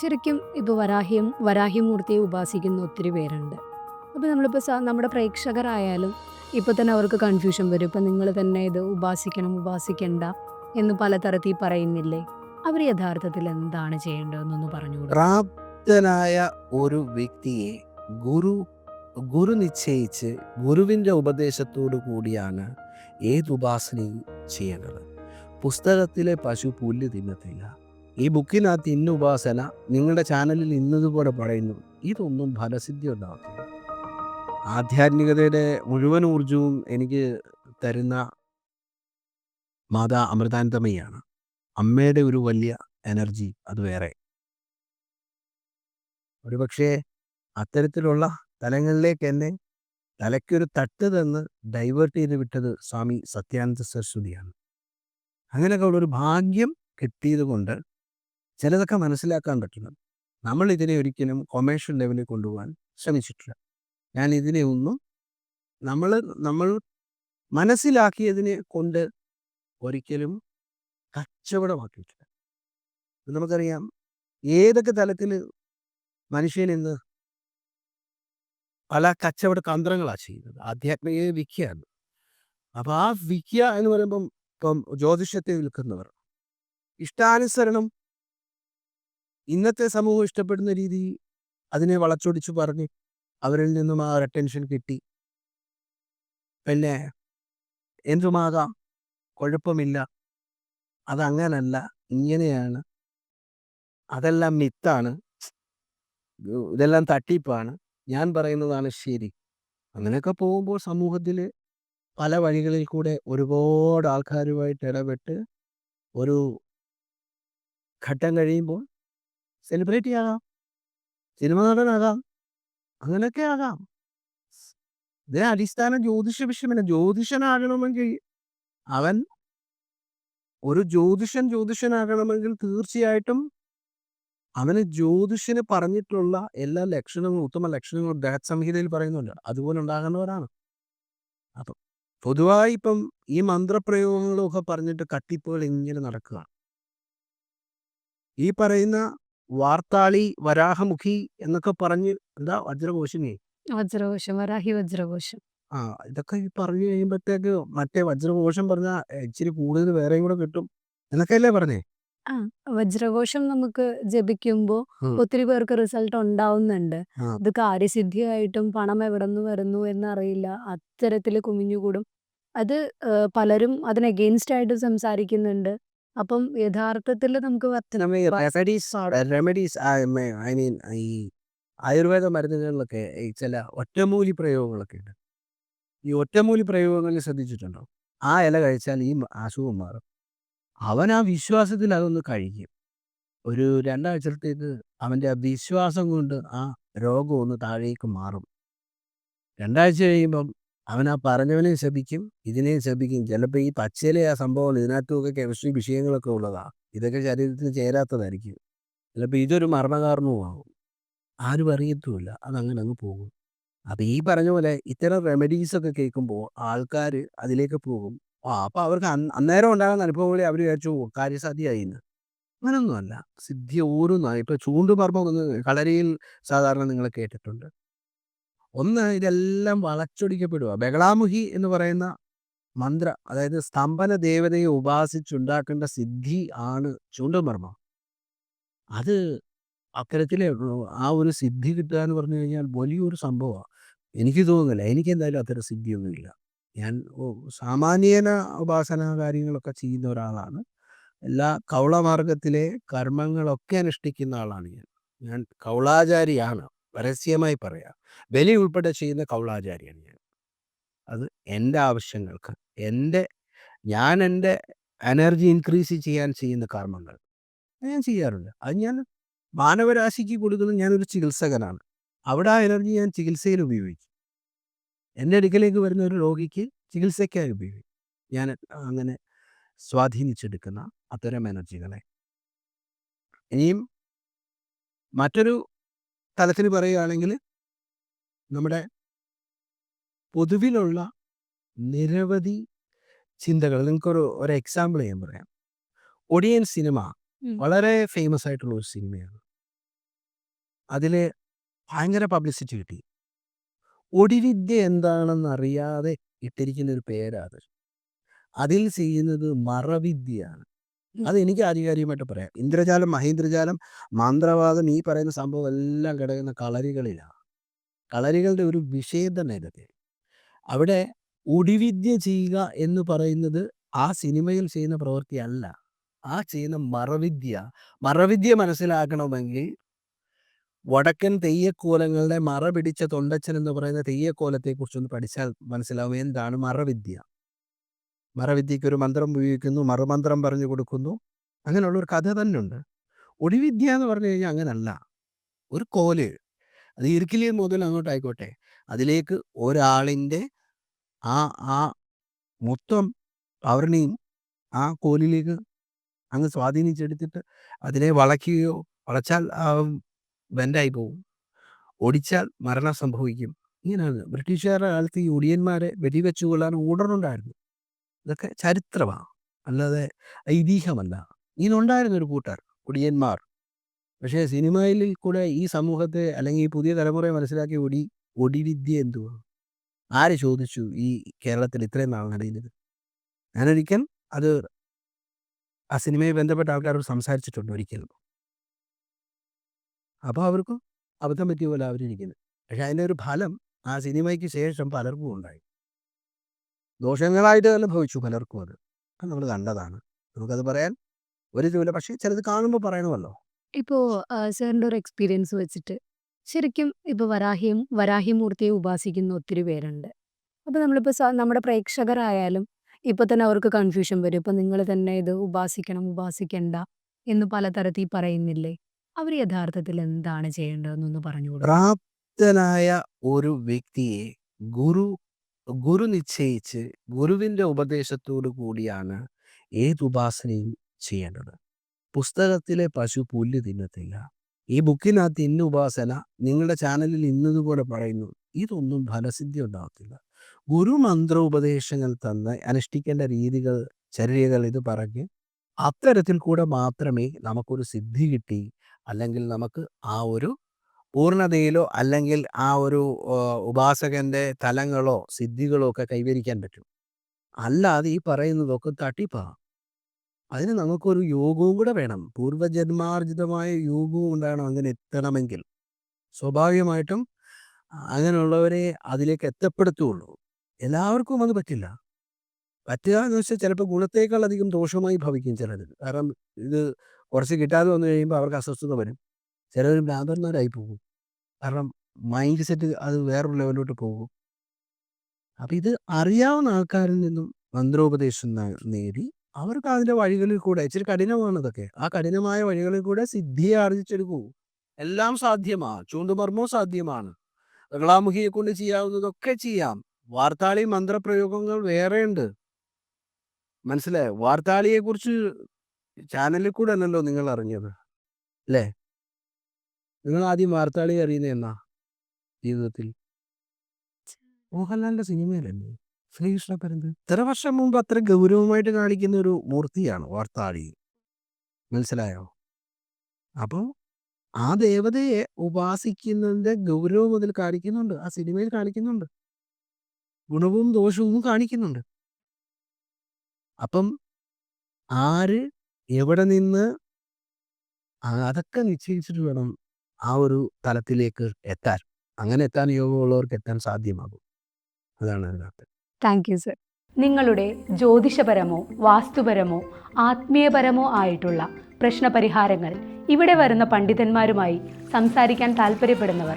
ശരിക്കും ഇപ്പോൾ വരാഹിയും വരാഹിമൂർത്തിയെ ഉപാസിക്കുന്ന ഒത്തിരി പേരുണ്ട്. അപ്പോൾ നമ്മളിപ്പോൾ നമ്മുടെ പ്രേക്ഷകരായാലും ഇപ്പോൾ തന്നെ അവർക്ക് കൺഫ്യൂഷൻ വരും. ഇപ്പം നിങ്ങൾ തന്നെ ഇത് ഉപാസിക്കണം ഉപാസിക്കണ്ട എന്ന് പലതരത്തിൽ പറയുന്നില്ലേ? അവർ യഥാർത്ഥത്തിൽ എന്താണ് ചെയ്യേണ്ടതെന്നൊന്ന് പറഞ്ഞു പ്രാപ്തനായ ഒരു വ്യക്തിയെ ഗുരു ഗുരു നിശ്ചയിച്ച് ഗുരുവിന്റെ ഉപദേശത്തോടു കൂടിയാണ് ഏത് ഉപാസനയും ചെയ്യേണ്ടത്. പുസ്തകത്തിലെ പശു പുല്ല് തിന്നത്തില്ല. ഈ ബുക്കിനകത്ത് ഇന്ന ഉപാസന നിങ്ങളുടെ ചാനലിൽ ഇന്നതുപോലെ പറയുന്നു. ഇതൊന്നും ഫലസിദ്ധി ഉണ്ടാകത്തില്ല. ആധ്യാത്മികതയുടെ മുഴുവൻ ഊർജവും എനിക്ക് തരുന്ന മാതാ അമൃതാനന്ദമയാണ് അമ്മയുടെ ഒരു വലിയ എനർജി അത് വേറെ. ഒരുപക്ഷെ അത്തരത്തിലുള്ള തലങ്ങളിലേക്ക് എന്നെ തലയ്ക്കൊരു തട്ട് തന്ന് ഡൈവേർട്ട് ചെയ്ത് വിട്ടത് സ്വാമി സത്യാനന്ദ സരസ്വതിയാണ്. അങ്ങനെയൊക്കെ ഉള്ളൊരു ഭാഗ്യം കിട്ടിയത് കൊണ്ട് ചിലതൊക്കെ മനസ്സിലാക്കാൻ പറ്റണം നമ്മൾ ഇതിനെ ഒരിക്കലും കൊമേഴ്ഷ്യൽ ലെവലിൽ കൊണ്ടുപോകാൻ ശ്രമിച്ചിട്ടില്ല. ഞാൻ ഇതിനെ ഒന്നും നമ്മൾ നമ്മൾ മനസ്സിലാക്കിയതിനെ കൊണ്ട് ഒരിക്കലും കച്ചവടമാക്കിയിട്ടില്ല. നമുക്കറിയാം ഏതൊക്കെ തലത്തിൽ മനുഷ്യൻ ഇന്ന് പല കച്ചവട തന്ത്രങ്ങളാണ് ചെയ്യുന്നത്. ആധ്യാത്മിക വിഖ്യാണ് അപ്പോൾ ആ വിഖ്യ എന്ന് പറയുമ്പം ഇപ്പം ജ്യോതിഷത്തെ വിൽക്കുന്നവർ ഇഷ്ടാനുസരണം ഇന്നത്തെ സമൂഹം ഇഷ്ടപ്പെടുന്ന രീതി അതിനെ വളച്ചൊടിച്ചു പറഞ്ഞ് അവരിൽ നിന്നും ആ ഒരു അറ്റൻഷൻ കിട്ടി. പിന്നെ എന്തുമാകാം? കുഴപ്പമില്ല. അതങ്ങനല്ല. ഇങ്ങനെയാണ്. അതെല്ലാം മിത്താണ്. ഇതെല്ലാം തട്ടിപ്പാണ്. ഞാൻ പറയുന്നതാണ് ശരി. അങ്ങനെയൊക്കെ പോകുമ്പോൾ സമൂഹത്തിൽ പല വഴികളിൽ കൂടെ ഒരുപാട് ആൾക്കാരുമായിട്ട് ഇടപെട്ട് ഒരു ഘട്ടം കഴിയുമ്പോൾ സെലിബ്രിറ്റി ആകാം സിനിമ നടനാകാം അങ്ങനെയൊക്കെ ആകാം. ഇതിന് അടിസ്ഥാന ജ്യോതിഷ വിഷയമല്ല ജ്യോതിഷനാകണമെങ്കിൽ അവൻ ഒരു ജ്യോതിഷൻ ജ്യോതിഷനാകണമെങ്കിൽ തീർച്ചയായിട്ടും അവന് ജ്യോതിഷന് പറഞ്ഞിട്ടുള്ള എല്ലാ ലക്ഷണങ്ങളും ഉത്തമ ലക്ഷണങ്ങളും ദേഹ സംഹിതയിൽ പറയുന്നുണ്ട്. അതുപോലെ ഉണ്ടാകുന്നവരാണ്. അപ്പം പൊതുവായി ഇപ്പം ഈ മന്ത്രപ്രയോഗങ്ങളും ഒക്കെ പറഞ്ഞിട്ട് കട്ടിപ്പുകൾ ഇങ്ങനെ നടക്കുകയാണ്. ഈ പറയുന്ന വാർത്താളി വരാഹമുഖി എന്നൊക്കെ പറഞ്ഞ് എന്താ വജ്രഘോഷം വജ്രഘോഷം വരാഹി വജ്രഘോഷം. ആ ഇതൊക്കെ ഈ പറഞ്ഞു കഴിയുമ്പോഴത്തേക്ക് മറ്റേ വജ്രഘോഷം പറഞ്ഞാൽ ഇച്ചിരി കൂടുതൽ വേറെയും കൂടെ കിട്ടും എന്നൊക്കെയല്ലേ പറഞ്ഞേ? ആ വജ്രഘോഷം നമുക്ക് ജപിക്കുമ്പോൾ. ഒത്തിരി പേർക്ക് റിസൾട്ട് ഉണ്ടാവുന്നുണ്ട്. ഇത് കാര്യസിദ്ധിയായിട്ടും പണം എവിടെ നിന്ന് വരുന്നു എന്നറിയില്ല. അത്തരത്തിൽ കുമിഞ്ഞുകൂടും. അത് പലരും അതിന് ആയിട്ട് സംസാരിക്കുന്നുണ്ട്. അപ്പം യഥാർത്ഥത്തിൽ നമുക്ക് റെമഡീസ് റെമഡീസ് ഐ മീൻ ഈ ആയുർവേദ മരുന്നുകളിലൊക്കെ ഈ ചില ഒറ്റമൂലി പ്രയോഗങ്ങളൊക്കെ ഉണ്ട്. ഈ ഒറ്റമൂലി പ്രയോഗങ്ങളിൽ ശ്രദ്ധിച്ചിട്ടുണ്ടോ? ആ ഇല കഴിച്ചാൽ ഈ അസുഖം മാറും. അവൻ ആ വിശ്വാസത്തിൽ അതൊന്ന് കഴിക്കും. ഒരു രണ്ടാഴ്ചത്തേക്ക് അവന്റെ ആ വിശ്വാസം കൊണ്ട് ആ രോഗം ഒന്ന് താഴേക്ക് മാറും. രണ്ടാഴ്ച കഴിയുമ്പം അവൻ ആ പറഞ്ഞവനെയും ശപിക്കും ഇതിനെയും ശപിക്കും. ചിലപ്പോൾ ഈ പച്ചയിലെ ആ സംഭവം ഇതിനകത്തുമൊക്കെ കെമിസ്ട്രി വിഷയങ്ങളൊക്കെ ഉള്ളതാണ് ഇതൊക്കെ ശരീരത്തിന് ചേരാത്തതായിരിക്കും. ചിലപ്പോൾ ഇതൊരു മരണകാരണവുമാകും ആരും അറിയത്തുമില്ല. അതങ്ങനെ അങ്ങ് പോകും. അപ്പം ഈ പറഞ്ഞ പോലെ ഇത്തരം റെമഡീസൊക്കെ കേൾക്കുമ്പോൾ ആൾക്കാർ അതിലേക്ക് പോകും. ആ അപ്പം അവർക്ക് അന്ന് അന്നേരം ഉണ്ടാകുന്ന അനുഭവങ്ങളെ അവർ വിചാരിച്ചു "ഓ, കാര്യസാധ്യമായി എന്ന് അങ്ങനൊന്നുമല്ല. സിദ്ധി ഓരോന്നാണ് ഇപ്പം ചൂണ്ടുപർമ്മം കളരിയിൽ സാധാരണ നിങ്ങൾ കേട്ടിട്ടുണ്ട്. ഒന്ന് ഇതെല്ലാം വളച്ചൊടിക്കപ്പെടുക. ബഹളാമുഹി എന്ന് പറയുന്ന മന്ത്ര അതായത് സ്തംഭന ദേവതയെ ഉപാസിച്ചുണ്ടാക്കേണ്ട സിദ്ധി ആണ് ചൂണ്ടമർമ്മം. അത് അത്തരത്തിലേ ആ ഒരു സിദ്ധി കിട്ടുക എന്ന് പറഞ്ഞു കഴിഞ്ഞാൽ വലിയൊരു സംഭവമാണ്. എനിക്ക് തോന്നുന്നില്ല എനിക്ക് എന്തായാലും അത്തരം സിദ്ധിയൊന്നുമില്ല. ഞാൻ സാമാന്യേന ഉപാസന കാര്യങ്ങളൊക്കെ ചെയ്യുന്ന ഒരാളാണ്. എല്ലാ കൗളമാർഗത്തിലെ കർമ്മങ്ങളൊക്കെ അനുഷ്ഠിക്കുന്ന ആളാണ് ഞാൻ. ഞാൻ കൗളാചാരിയാണ്. പരസ്യമായി പറയാം. ബലി ഉൾപ്പെടെ ചെയ്യുന്ന കൗളാചാരിയാണ് ഞാൻ. അത് എന്റെ ആവശ്യങ്ങൾക്ക് എന്റെ ഞാൻ എന്റെ എനർജി ഇൻക്രീസ് ചെയ്യാൻ ചെയ്യുന്ന കർമ്മങ്ങൾ ഞാൻ ചെയ്യാറുണ്ട്. അത് ഞാൻ മാനവരാശിക്ക് കൊടുക്കുന്ന ഞാനൊരു ചികിത്സകനാണ്. അവിടെ ആ എനർജി ഞാൻ ചികിത്സയിൽ ഉപയോഗിക്കും. എന്റെ അടുക്കലേക്ക് വരുന്ന ഒരു രോഗിക്ക് ചികിത്സയ്ക്കായി ഉപയോഗിക്കും. ഞാൻ അങ്ങനെ സ്വാധീനിച്ചെടുക്കുന്ന അത്തരം എനർജികളെ. ഇനിയും മറ്റൊരു തലത്തിൽ പറയുകയാണെങ്കിൽ നമ്മുടെ പൊതുവിലുള്ള നിരവധി ചിന്തകൾ നിങ്ങൾക്കൊരു ഒരു എക്സാമ്പിൾ ഞാൻ പറയാം. ഒടിയൻ സിനിമ വളരെ ഫേമസ് ആയിട്ടുള്ള ഒരു സിനിമയാണ്. അതിൽ ഭയങ്കര പബ്ലിസിറ്റി കിട്ടി. ഒടിവിദ്യ എന്താണെന്ന് അറിയാതെ ഇട്ടിരിക്കുന്ന ഒരു പേരാണ് അതിൽ ചെയ്യുന്നത് മറവിദ്യയാണ്. അത് എനിക്ക് ആധികാരികമായിട്ട് പറയാം. ഇന്ദ്രജാലം മഹേന്ദ്രജാലം മന്ത്രവാദം ഈ പറയുന്ന സംഭവം എല്ലാം കിടക്കുന്ന കളരികളിലാണ് കളരികളുടെ ഒരു വിഷയം തന്നെ അവിടെ ഒടിവിദ്യ ചെയ്യുക എന്ന് പറയുന്നത് ആ സിനിമയിൽ ചെയ്യുന്ന പ്രവൃത്തിയല്ല. ആ ചെയ്യുന്ന മറവിദ്യ. മറവിദ്യ മനസ്സിലാക്കണമെങ്കിൽ വടക്കൻ തെയ്യക്കോലങ്ങളുടെ മറ പിടിച്ച തൊണ്ടച്ചൻ എന്ന് പറയുന്ന തെയ്യക്കോലത്തെക്കുറിച്ചൊന്ന് പഠിച്ചാൽ മനസ്സിലാവും എന്താണ് മറവിദ്യ. മറവിദ്യയ്ക്ക് ഒരു മന്ത്രം ഉപയോഗിക്കുന്നു മറുമന്ത്രം പറഞ്ഞു കൊടുക്കുന്നു അങ്ങനെയുള്ള ഒരു കഥ തന്നെ ഉണ്ട് ഒടിവിദ്യ എന്ന് പറഞ്ഞു കഴിഞ്ഞാൽ അങ്ങനല്ല. ഒരു കോൽ. അത് ഇറുക്കിലി മുതൽ അങ്ങോട്ടായിക്കോട്ടെ അതിലേക്ക് ഒരാളിന്റെ ആ ആ മൊത്തം അവരുടെയും ആ കോലിലേക്ക് അങ്ങ് സ്വാധീനിച്ചെടുത്തിട്ട് അതിനെ വളയ്ക്കുകയോ വളച്ചാൽ ബെൻഡായി പോകും ഒടിച്ചാൽ മരണം സംഭവിക്കും. ഇങ്ങനെയാണ്. ബ്രിട്ടീഷുകാരുടെ കാലത്ത് ഈ ഒടിയന്മാരെ വെടിവെച്ചു കൊള്ളാൻ ഓർഡറുണ്ടായിരുന്നു ഇതൊക്കെ ചരിത്രമാണ് അല്ലാതെ ഐതിഹ്യമല്ല. ഇങ്ങനുണ്ടായിരുന്ന ഒരു കൂട്ടർ ഒടിയന്മാർ പക്ഷേ സിനിമയിൽ കൂടെ ഈ സമൂഹത്തെ അല്ലെങ്കിൽ ഈ പുതിയ തലമുറയെ മനസ്സിലാക്കി ഒടി ഒടിവിദ്യ എന്തുവാ? ആര് ചോദിച്ചു ഈ കേരളത്തിൽ ഇത്രയും നാൾ നടയുന്നത് ഞാനൊരിക്കൽ അത് ആ സിനിമയെ ബന്ധപ്പെട്ട ആൾക്കാരോട് സംസാരിച്ചിട്ടുണ്ട് ഒരിക്കലും. അപ്പോൾ അവർക്കും അബദ്ധം പറ്റിയ പോലെ അവരിരിക്കുന്നത് പക്ഷെ അതിന്റെ ഒരു ഫലം ആ സിനിമയ്ക്ക് ശേഷം പലർക്കും ഉണ്ടായി. ദോഷങ്ങളായിട്ട് തന്നെ ഭവിച്ചു പലർക്കും അത്. അത് നമ്മൾ കണ്ടതാണ്. നമുക്കത് പറയാൻ ഒരു ഇതുമില്ല. പക്ഷേ ചിലത് കാണുമ്പോൾ പറയണമല്ലോ. ഇപ്പോ സാറിന്റെ ഒരു എക്സ്പീരിയൻസ് വെച്ചിട്ട് ശരിക്കും ഇപ്പോൾ വരാഹിയും വരാഹിമൂർത്തിയെ ഉപാസിക്കുന്ന ഒത്തിരി പേരുണ്ട്. അപ്പോൾ നമ്മളിപ്പോൾ സ നമ്മുടെ പ്രേക്ഷകരായാലും ഇപ്പോൾ തന്നെ അവർക്ക് കൺഫ്യൂഷൻ വരും. ഇപ്പൊ നിങ്ങൾ തന്നെ ഇത് ഉപാസിക്കണം ഉപാസിക്കണ്ട എന്ന് പലതരത്തിൽ പറയുന്നില്ലേ? അവർ യഥാർത്ഥത്തിൽ എന്താണ് ചെയ്യേണ്ടതെന്നൊന്ന് പറഞ്ഞു കൊടുക്കും. പ്രാപ്തനായ ഒരു വ്യക്തിയെ ഗുരു ഗുരു നിശ്ചയിച്ച് ഗുരുവിന്റെ ഉപദേശത്തോടു കൂടിയാണ് ഏത് ഉപാസനയും ചെയ്യേണ്ടത്. പുസ്തകത്തിലെ പശു പുല്ല് തിന്നത്തില്ല. ഈ ബുക്കിനകത്ത് ഇന്ന ഉപാസന നിങ്ങളുടെ ചാനലിൽ ഇന്നതുപോലെ പറയുന്നു. ഇതൊന്നും ഫലസിദ്ധി ഉണ്ടാകത്തില്ല. ഗുരു മന്ത്ര ഉപദേശങ്ങൾ തന്ന് അനുഷ്ഠിക്കേണ്ട രീതികൾ ചര്യകൾ ഇത് പറഞ്ഞ് അത്തരത്തിൽ കൂടെ മാത്രമേ നമുക്കൊരു സിദ്ധി കിട്ടി അല്ലെങ്കിൽ നമുക്ക് ആ ഒരു പൂർണതയിലോ അല്ലെങ്കിൽ ആ ഒരു ഉപാസകന്റെ തലങ്ങളോ സിദ്ധികളോ ഒക്കെ കൈവരിക്കാൻ പറ്റും. അല്ലാതെ ഈ പറയുന്നതൊക്കെ തട്ടിപ്പാ. അതിന് നമുക്കൊരു യോഗവും കൂടെ വേണം. പൂർവജന്മാർജിതമായ യോഗവും ഉണ്ടാകണം അങ്ങനെ എത്തണമെങ്കിൽ. സ്വാഭാവികമായിട്ടും അങ്ങനെയുള്ളവരെ അതിലേക്ക് എത്തപ്പെടുത്തുള്ളൂ. എല്ലാവർക്കും അത് പറ്റില്ല. പറ്റുക എന്ന് വെച്ചാൽ ചിലപ്പോൾ ഗുണത്തേക്കാൾ അധികം ദോഷമായി ഭവിക്കും ചിലത് കാരണം ഇത് കുറച്ച് കിട്ടാതെ വന്നു കഴിയുമ്പോൾ അവർക്ക് അസ്വസ്ഥത വരും. ചിലർ ഭ്രാന്തന്മാരായി പോകും. കാരണം മൈൻഡ് സെറ്റ് അത് വേറൊരു ലെവലിലോട്ട് പോകും. അപ്പം ഇത് അറിയാവുന്ന ആൾക്കാരിൽ നിന്നും മന്ത്രോപദേശം നേടി അവർക്ക് അതിന്റെ വഴികളിൽ കൂടെ ഇച്ചിരി കഠിനമാണ് ഇതൊക്കെ ആ കഠിനമായ വഴികളിൽ കൂടെ സിദ്ധിയെ ആർജിച്ചെടുക്കൂ. എല്ലാം സാധ്യമാണ് ചൂണ്ടുമർമ്മവും സാധ്യമാണ്. ബംഗ്ലാമുഖിയെ കൊണ്ട് ചെയ്യാവുന്നതൊക്കെ ചെയ്യാം. വാർത്താളി മന്ത്രപ്രയോഗങ്ങൾ വേറെയുണ്ട്. മനസ്സിലായോ? വാർത്താളിയെ കുറിച്ച് ചാനലിൽ കൂടെ അല്ലല്ലോ നിങ്ങൾ അറിഞ്ഞത് അല്ലേ? നിങ്ങൾ ആദ്യം വാർത്താളി അറിയുന്ന എന്നാ ജീവിതത്തിൽ? മോഹൻലാലിന്റെ സിനിമയിലല്ലേ? ശ്രീകൃഷ്ണ പരന്ത്. ഇത്ര വർഷം മുമ്പ് അത്ര ഗൗരവമായിട്ട് കാണിക്കുന്ന ഒരു മൂർത്തിയാണ് വാർത്താളി. മനസ്സിലായോ? അപ്പോൾ ആ ദേവതയെ ഉപാസിക്കുന്നതിന്റെ ഗൗരവം അതിൽ കാണിക്കുന്നുണ്ട്. ആ സിനിമയിൽ കാണിക്കുന്നുണ്ട്. ഗുണവും ദോഷവും കാണിക്കുന്നുണ്ട്. അപ്പം ആര് എവിടെ നിന്ന് അതൊക്കെ നിശ്ചയിച്ചിട്ട് വേണം ആ ഒരു തലത്തിലേക്ക് എത്താൻ. അങ്ങനെ എത്താൻ യോഗമുള്ളവർക്ക് എത്താൻ സാധ്യമാകും. അതാണ് അതിനകത്ത്. Thank you sir. നിങ്ങളുടെ ജ്യോതിഷപരമോ വാസ്തുപരമോ ആത്മീയപരമോ ആയിട്ടുള്ള പ്രശ്നപരിഹാരങ്ങൾ ഇവിടെ വരുന്ന പണ്ഡിതന്മാരുമായി സംസാരിക്കാൻ താല്പര്യപ്പെടുന്നവർ